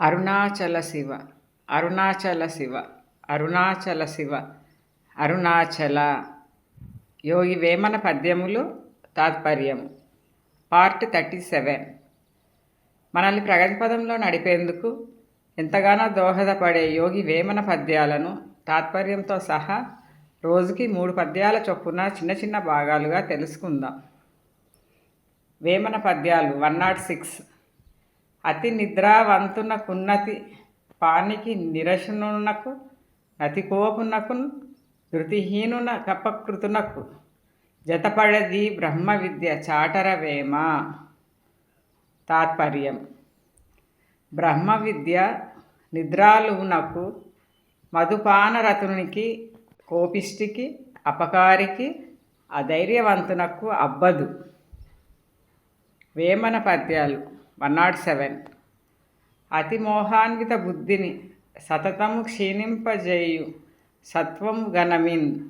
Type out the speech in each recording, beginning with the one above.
అరుణాచల శివ అరుణాచల శివ అరుణాచల శివ అరుణాచల. యోగి వేమన పద్యములు తాత్పర్యం part thirty seven. మనల్ని ప్రగతి పదంలో నడిపేందుకు ఎంతగానో దోహదపడే యోగి వేమన పద్యాలను తాత్పర్యంతో సహా రోజుకి మూడు పద్యాల చొప్పున చిన్న చిన్న భాగాలుగా తెలుసుకుందాం. వేమన పద్యాలు వన్ నాట్ సిక్స్. అతి నిద్రావంతునకున్నతి పానికి నిరశనునకు నతికోపునకు ధృతిహీనున కపకృతునకు. జతపడది బ్రహ్మ విద్య చాటరవేమ తాత్పర్యం. బ్రహ్మ విద్య నిద్రాలునకు మధుపానరతునికి కోపిష్టికి అపకారికి అధైర్యవంతునకు అబ్బదు. వేమన పద్యాలు. వన్ నాట్ సెవెన్ అతి మోహాన్విత బుద్ధిని సతతము క్షీణింపజేయు సత్వము గణమిన్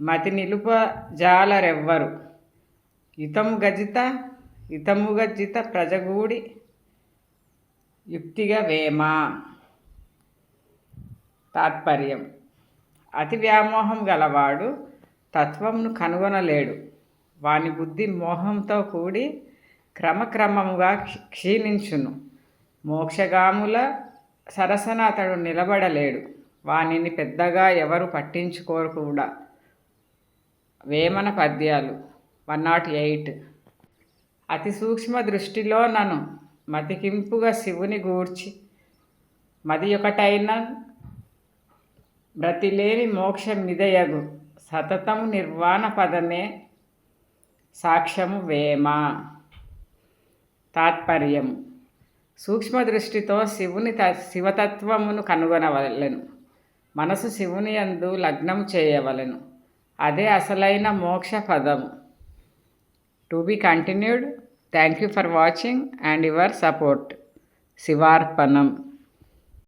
మతి నిలుప జాలరెవ్వరు. యుతము గజిత యుతము గజిత ప్రజగూడి యుక్తిగా వేమ. తాత్పర్యం. అతి వ్యామోహం గలవాడు తత్వమును కనుగొనలేడు. వాని బుద్ధి మోహంతో కూడి క్రమక్రమముగా క్షీణించును. మోక్షగాముల సరసన అతడు నిలబడలేడు. వానిని పెద్దగా ఎవరు పట్టించుకోరు కూడా. వేమన పద్యాలు వన్ నాట్ ఎయిట్. అతి సూక్ష్మ దృష్టిలో నన్ను మతికింపుగా శివుని గూర్చి మది ఒకటైన బ్రతిలేని మోక్షమిదయగు సతతము నిర్వాణ పదమే సాక్ష్యము వేమ. తాత్పర్యం. సూక్ష్మ దృష్టితో శివుని త శివతత్వమును కనుగొనవలెను. మనసు శివుని యందు లగ్నం చేయవలెను. అదే అసలైన మోక్ష పదము. To be continued. Thank you for watching and your support. శివార్పణం.